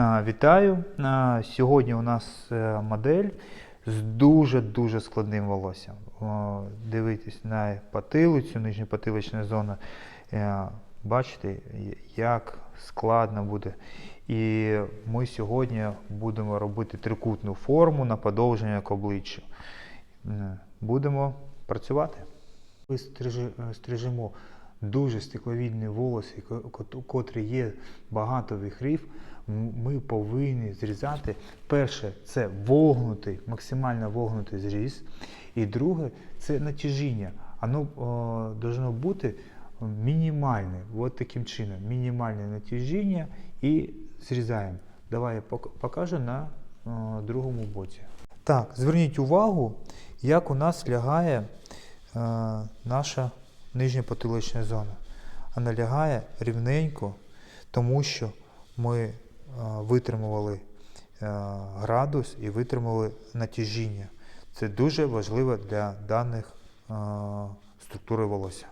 Вітаю! Сьогодні у нас е, модель з дуже-дуже складним волоссям. Дивитесь на потилицю, нижню потиличну зону. Е, Бачите, як складно буде. І ми сьогодні будемо робити трикутну форму на подовження к обличчю. Будемо працювати. Ми стрижи- е, дуже стекловідні волоси, котрі є багато вихрів. М- Ми повинні зрізати. Перше це вогнутий, максимально вогнутий зріз. І друге це натяжіння. Воно о, должно бути мінімальне. От таким чином. Мінімальне натяжіння і зрізаємо. Давай я покажу на о, другому боці. Так, зверніть увагу, як у нас лягає е, наша нижня потилична зона. А налягає рівненько, тому що ми е, витримували е, градус і витримали натяжіння. Це дуже важливо для даних е, структури волосся.